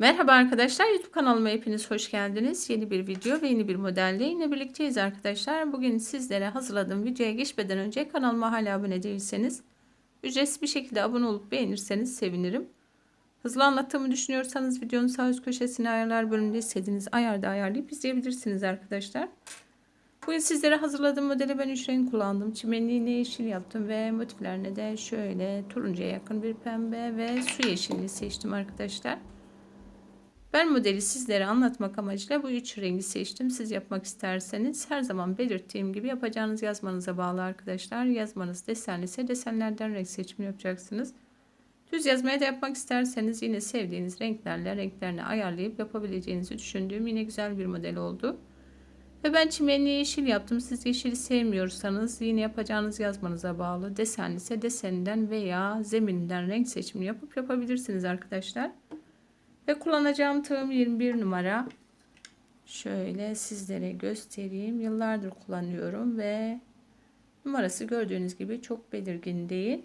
Merhaba arkadaşlar YouTube kanalıma hepiniz hoş geldiniz. Yeni bir video ve yeni bir modelle yine birlikteyiz arkadaşlar. Bugün sizlere hazırladığım videoya geçmeden önce kanalıma hala abone değilseniz ücretsiz bir şekilde abone olup beğenirseniz sevinirim. Hızlı anlattığımı düşünüyorsanız videonun sağ üst köşesine ayarlar bölümünde istediğiniz ayarda ayarlayıp izleyebilirsiniz arkadaşlar. Bugün sizlere hazırladığım modeli ben 3 renk kullandım. Çimenliğine yeşil yaptım ve motiflerine de şöyle turuncuya yakın bir pembe ve su yeşilliği seçtim arkadaşlar. Ben modeli sizlere anlatmak amacıyla bu üç rengi seçtim. Siz yapmak isterseniz her zaman belirttiğim gibi yapacağınız yazmanıza bağlı arkadaşlar. Yazmanız desenli ise desenlerden renk seçimi yapacaksınız. Düz yazmaya da yapmak isterseniz yine sevdiğiniz renklerle renklerini ayarlayıp yapabileceğinizi düşündüğüm yine güzel bir model oldu. Ve ben çimenli yeşil yaptım. Siz yeşili sevmiyorsanız yine yapacağınız yazmanıza bağlı. Desenli ise deseninden veya zemininden renk seçimi yapıp yapabilirsiniz arkadaşlar. Ve kullanacağım tığım 21 numara. Şöyle sizlere göstereyim. Yıllardır kullanıyorum ve numarası gördüğünüz gibi çok belirgin değil.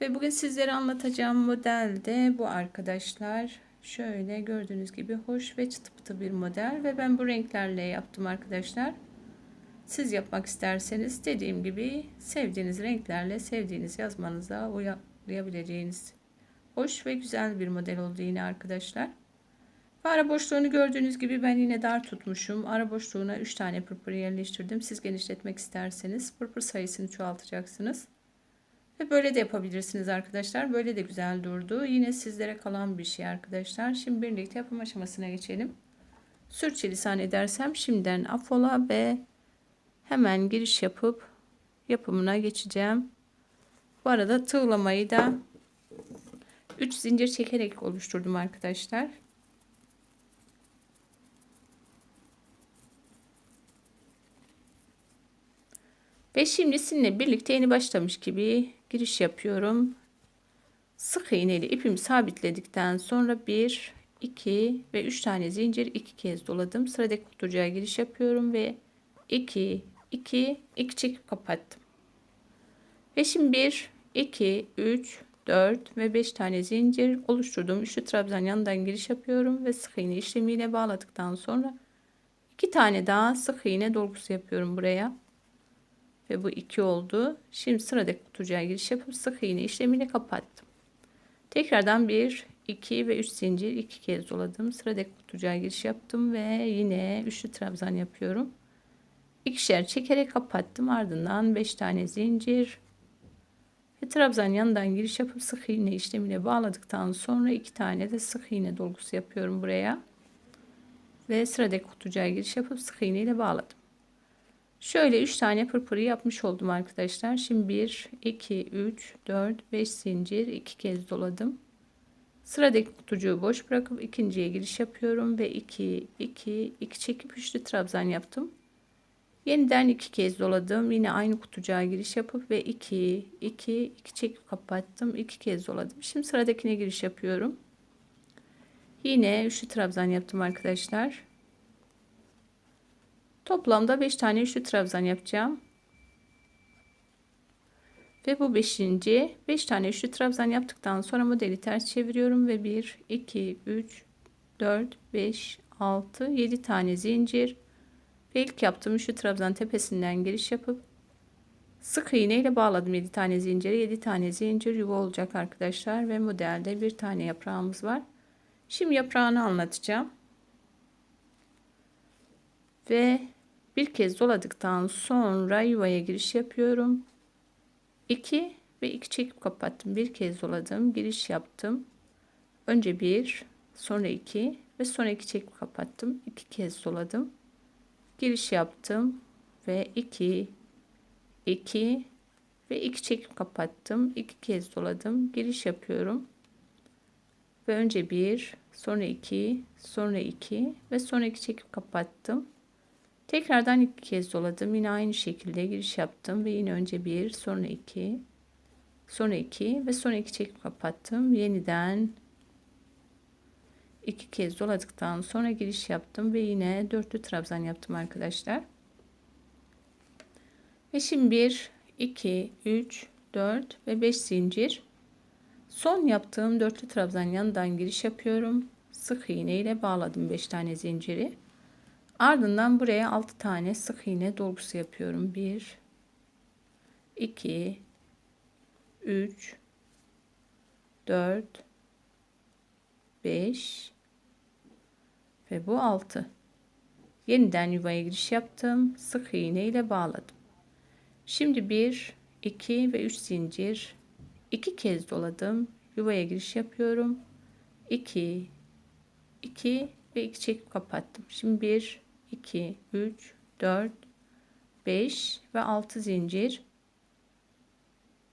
Ve bugün sizlere anlatacağım model de bu arkadaşlar. Şöyle gördüğünüz gibi hoş ve çıtı pıtı bir model ve ben bu renklerle yaptım arkadaşlar. Siz yapmak isterseniz dediğim gibi sevdiğiniz renklerle sevdiğiniz yazmanıza uyarlayabileceğiniz hoş ve güzel bir model oldu yine arkadaşlar. Ara boşluğunu gördüğünüz gibi ben yine dar tutmuşum. Ara boşluğuna 3 tane pırpır yerleştirdim. Siz genişletmek isterseniz pırpır sayısını çoğaltacaksınız. Ve böyle de yapabilirsiniz arkadaşlar. Böyle de güzel durdu. Yine sizlere kalan bir şey arkadaşlar. Şimdi birlikte yapım aşamasına geçelim. Sürçülisan edersem şimdiden afola ve hemen giriş yapıp yapımına geçeceğim. Bu arada tığlamayı da 3 zincir çekerek oluşturdum arkadaşlar. Ve şimdi sizinle birlikte yeni başlamış gibi giriş yapıyorum. Sık iğneyle ipimi sabitledikten sonra 1, 2 ve 3 tane zincir 2 kez doladım. Sıradaki kutucuğa giriş yapıyorum ve 2, 2, 2 çekip kapattım. Ve şimdi 1, 2, 3, 4 ve 5 tane zincir oluşturduğum üçlü trabzan yanından giriş yapıyorum ve sık iğne işlemiyle bağladıktan sonra 2 tane daha sık iğne dolgusu yapıyorum buraya. Ve bu 2 oldu. Şimdi sıradaki kutucuğa giriş yapıp sık iğne işlemiyle kapattım. Tekrardan 1, 2 ve 3 zincir 2 kez doladım. Sıradaki kutucuğa giriş yaptım ve yine üçlü trabzan yapıyorum. İkişer çekerek kapattım. Ardından 5 tane zincir ve trabzan yanından giriş yapıp sık iğne işlemiyle bağladıktan sonra iki tane de sık iğne dolgusu yapıyorum buraya. Ve sıradaki kutucuğa giriş yapıp sık iğne ile bağladım. Şöyle 3 tane pırpırı yapmış oldum arkadaşlar. Şimdi 1, 2, 3, 4, 5 zincir 2 kez doladım. Sıradaki kutucuğu boş bırakıp ikinciye giriş yapıyorum ve 2, 2, 2 çekip üçlü trabzan yaptım. Yeniden iki kez doladım. Yine aynı kutucuğa giriş yapıp ve 2 2 2 çekip kapattım. 2 kez doladım. Şimdi sıradakine giriş yapıyorum. Yine üçlü trabzan yaptım arkadaşlar. Toplamda 5 tane üçlü trabzan yapacağım. Ve bu 5. 5 tane üçlü trabzan yaptıktan sonra modeli ters çeviriyorum ve 1 2 3 4 5 6 7 tane zincir ve ilk yaptığım şu trabzan tepesinden giriş yapıp sık iğne ile bağladım. 7 tane zinciri 7 tane zincir yuva olacak arkadaşlar ve modelde bir tane yaprağımız var. Şimdi yaprağını anlatacağım. Ve bir kez doladıktan sonra yuvaya giriş yapıyorum. 2 ve 2 çekip kapattım. Bir kez doladım giriş yaptım. Önce bir sonra 2 ve sonra 2 çekip kapattım. 2 kez doladım giriş yaptım ve 2 2 ve 2 çekip kapattım. 2 kez doladım. Giriş yapıyorum. Ve önce 1, sonra 2, sonra 2 ve sonra 2 çekip kapattım. Tekrardan 2 kez doladım. Yine aynı şekilde giriş yaptım ve yine önce 1, sonra 2, sonra 2 ve sonra 2 çekip kapattım. Yeniden iki kez doladıktan sonra giriş yaptım ve yine dörtlü trabzan yaptım arkadaşlar. Ve şimdi 1, 2, 3, 4 ve 5 zincir. Son yaptığım dörtlü trabzan yanından giriş yapıyorum. Sık iğne ile bağladım 5 tane zinciri. Ardından buraya 6 tane sık iğne dolgusu yapıyorum. 1 2 3 4 5 ve bu 6. Yeniden yuvaya giriş yaptım. Sık iğne ile bağladım. Şimdi 1 2 ve 3 zincir 2 kez doladım. Yuvaya giriş yapıyorum. 2 2 ve 2 çekip kapattım. Şimdi 1 2 3 4 5 ve 6 zincir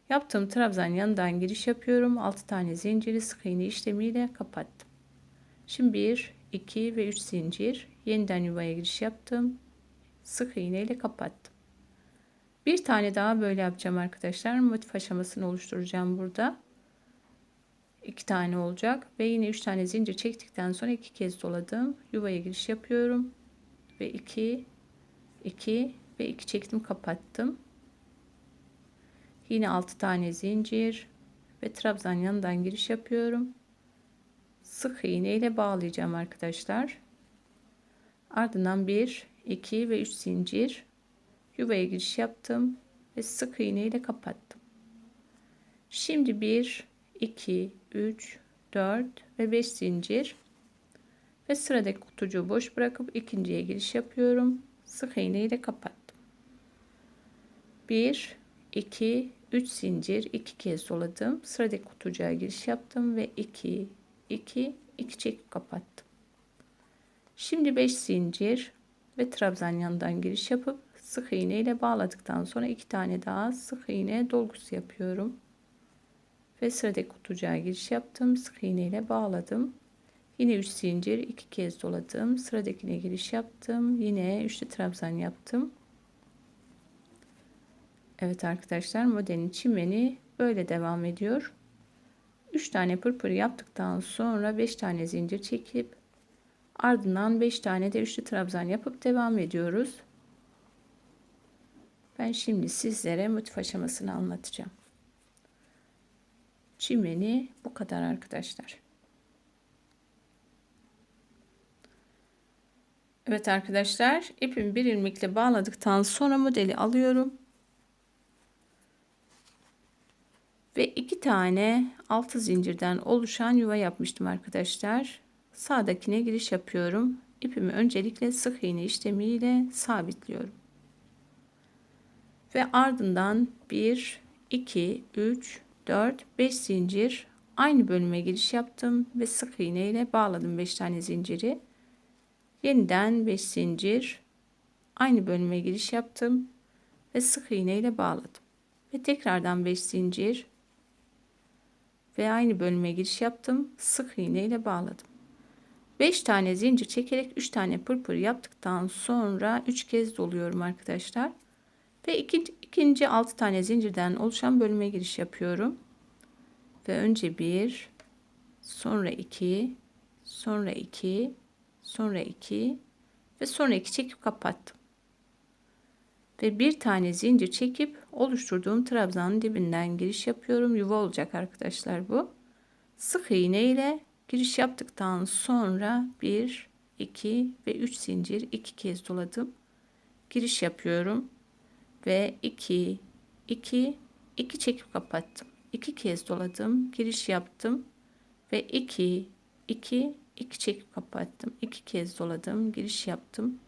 yaptığım trabzan yanından giriş yapıyorum 6 tane zinciri sık iğne işlemiyle kapattım şimdi 1 2 ve 3 zincir. Yeniden yuvaya giriş yaptım. Sık iğne ile kapattım. Bir tane daha böyle yapacağım arkadaşlar. Motif aşamasını oluşturacağım burada. İki tane olacak ve yine üç tane zincir çektikten sonra iki kez doladım. Yuvaya giriş yapıyorum ve 2 2 ve 2 çektim kapattım. Yine 6 tane zincir ve trabzan yanından giriş yapıyorum sık iğne ile bağlayacağım arkadaşlar ardından 1 2 ve 3 zincir yuvaya giriş yaptım ve sık iğne ile kapattım şimdi 1 2 3 4 ve 5 zincir ve sıradaki kutucuğu boş bırakıp ikinciye giriş yapıyorum. Sık iğne ile kapattım. 1 2 3 zincir 2 kez doladım. Sıradaki kutucuğa giriş yaptım ve 2 2 2 çekip kapattım. Şimdi 5 zincir ve trabzan yanından giriş yapıp sık iğne ile bağladıktan sonra iki tane daha sık iğne dolgusu yapıyorum. Ve sıradaki kutucuğa giriş yaptım. Sık iğne ile bağladım. Yine 3 zincir 2 kez doladım. Sıradakine giriş yaptım. Yine üçlü trabzan yaptım. Evet arkadaşlar modelin çimeni böyle devam ediyor. 3 tane pırpır yaptıktan sonra 5 tane zincir çekip ardından 5 tane de üçlü trabzan yapıp devam ediyoruz. Ben şimdi sizlere motif aşamasını anlatacağım. Çimeni bu kadar arkadaşlar. Evet arkadaşlar ipimi bir ilmekle bağladıktan sonra modeli alıyorum. Ve iki tane altı zincirden oluşan yuva yapmıştım arkadaşlar. Sağdakine giriş yapıyorum. İpimi öncelikle sık iğne işlemiyle sabitliyorum. Ve ardından 1, 2, 3, 4, 5 zincir aynı bölüme giriş yaptım ve sık iğne ile bağladım 5 tane zinciri. Yeniden 5 zincir aynı bölüme giriş yaptım ve sık iğne ile bağladım. Ve tekrardan 5 zincir ve aynı bölüme giriş yaptım. Sık iğne ile bağladım. 5 tane zincir çekerek 3 tane pırpır yaptıktan sonra 3 kez doluyorum arkadaşlar. Ve ikinci, ikinci 6 tane zincirden oluşan bölüme giriş yapıyorum. Ve önce 1, sonra 2, sonra 2, sonra 2 ve sonra 2 çekip kapattım. Ve bir tane zincir çekip oluşturduğum trabzanın dibinden giriş yapıyorum. Yuva olacak arkadaşlar bu. Sık iğne ile giriş yaptıktan sonra 1, 2 ve 3 zincir 2 kez doladım. Giriş yapıyorum ve 2, 2, 2 çekip kapattım. 2 kez doladım, giriş yaptım ve 2, 2 2 çekip kapattım. 2 kez doladım. Giriş yaptım.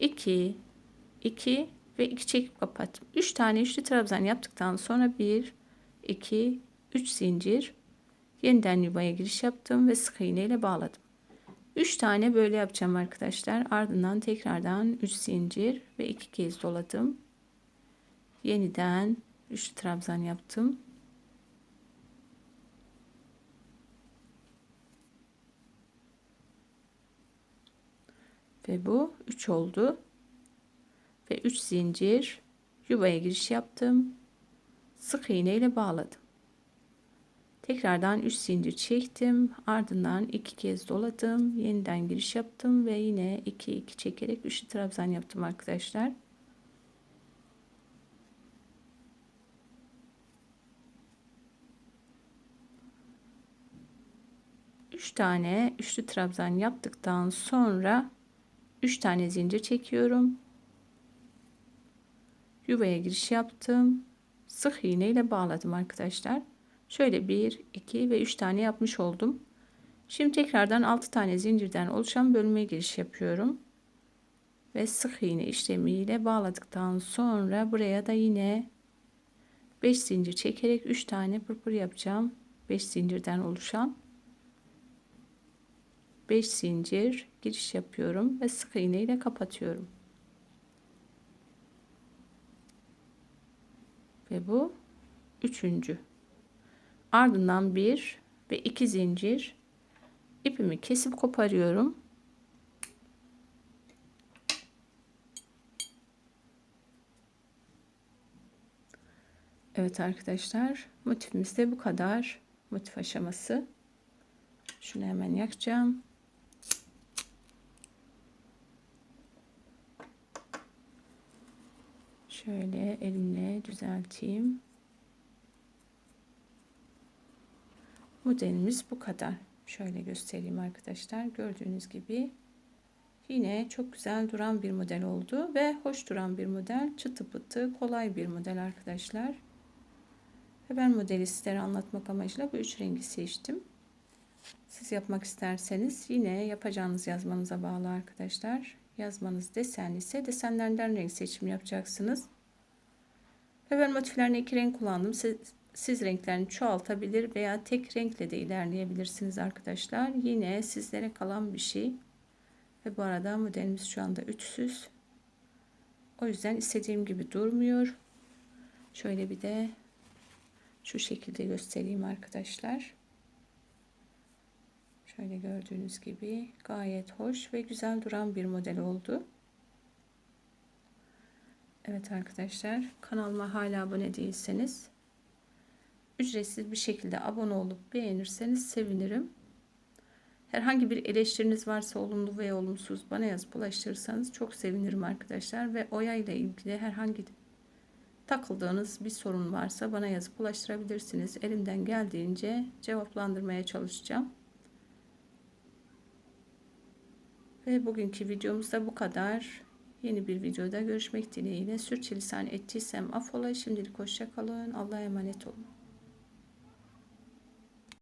2 2 ve 2 çekip kapattım. 3 tane üçlü trabzan yaptıktan sonra 1 2 3 zincir yeniden yuvaya giriş yaptım ve sık iğne ile bağladım. 3 tane böyle yapacağım arkadaşlar. Ardından tekrardan 3 zincir ve 2 kez doladım. Yeniden üçlü trabzan yaptım. ve bu 3 oldu ve 3 zincir yuvaya giriş yaptım. Sık iğne ile bağladım. Tekrardan 3 zincir çektim. Ardından 2 kez doladım. Yeniden giriş yaptım ve yine 2 2 çekerek üçlü trabzan yaptım arkadaşlar. 3 tane üçlü trabzan yaptıktan sonra 3 tane zincir çekiyorum. Yuvaya giriş yaptım. Sık iğne ile bağladım arkadaşlar. Şöyle 1, 2 ve 3 tane yapmış oldum. Şimdi tekrardan 6 tane zincirden oluşan bölmeye giriş yapıyorum. Ve sık iğne işlemiyle bağladıktan sonra buraya da yine 5 zincir çekerek 3 tane pırpır yapacağım. 5 zincirden oluşan 5 zincir giriş yapıyorum ve sık iğne ile kapatıyorum. Ve bu üçüncü. Ardından bir ve iki zincir ipimi kesip koparıyorum. Evet arkadaşlar motifimiz de bu kadar. Motif aşaması. Şunu hemen yakacağım. Şöyle elimle düzelteyim. Modelimiz bu kadar. Şöyle göstereyim arkadaşlar. Gördüğünüz gibi yine çok güzel duran bir model oldu ve hoş duran bir model. Çıtı pıtı kolay bir model arkadaşlar. Ve ben modeli sizlere anlatmak amacıyla bu üç rengi seçtim. Siz yapmak isterseniz yine yapacağınız yazmanıza bağlı arkadaşlar. Yazmanız desenli ise desenlerden renk seçimi yapacaksınız. Ve ben motiflerine iki renk kullandım. Siz, siz renklerini çoğaltabilir veya tek renkle de ilerleyebilirsiniz arkadaşlar. Yine sizlere kalan bir şey. Ve bu arada modelimiz şu anda üçsüz. O yüzden istediğim gibi durmuyor. Şöyle bir de şu şekilde göstereyim arkadaşlar. Şöyle gördüğünüz gibi gayet hoş ve güzel duran bir model oldu. Evet arkadaşlar kanalıma hala abone değilseniz ücretsiz bir şekilde abone olup beğenirseniz sevinirim. Herhangi bir eleştiriniz varsa olumlu veya olumsuz bana yazıp ulaştırırsanız çok sevinirim arkadaşlar. Ve oya ile ilgili herhangi takıldığınız bir sorun varsa bana yazıp ulaştırabilirsiniz. Elimden geldiğince cevaplandırmaya çalışacağım. Ve bugünkü videomuz da bu kadar. Yeni bir videoda görüşmek dileğiyle. Sürçülisan ettiysem affola. Şimdilik hoşçakalın. Allah'a emanet olun.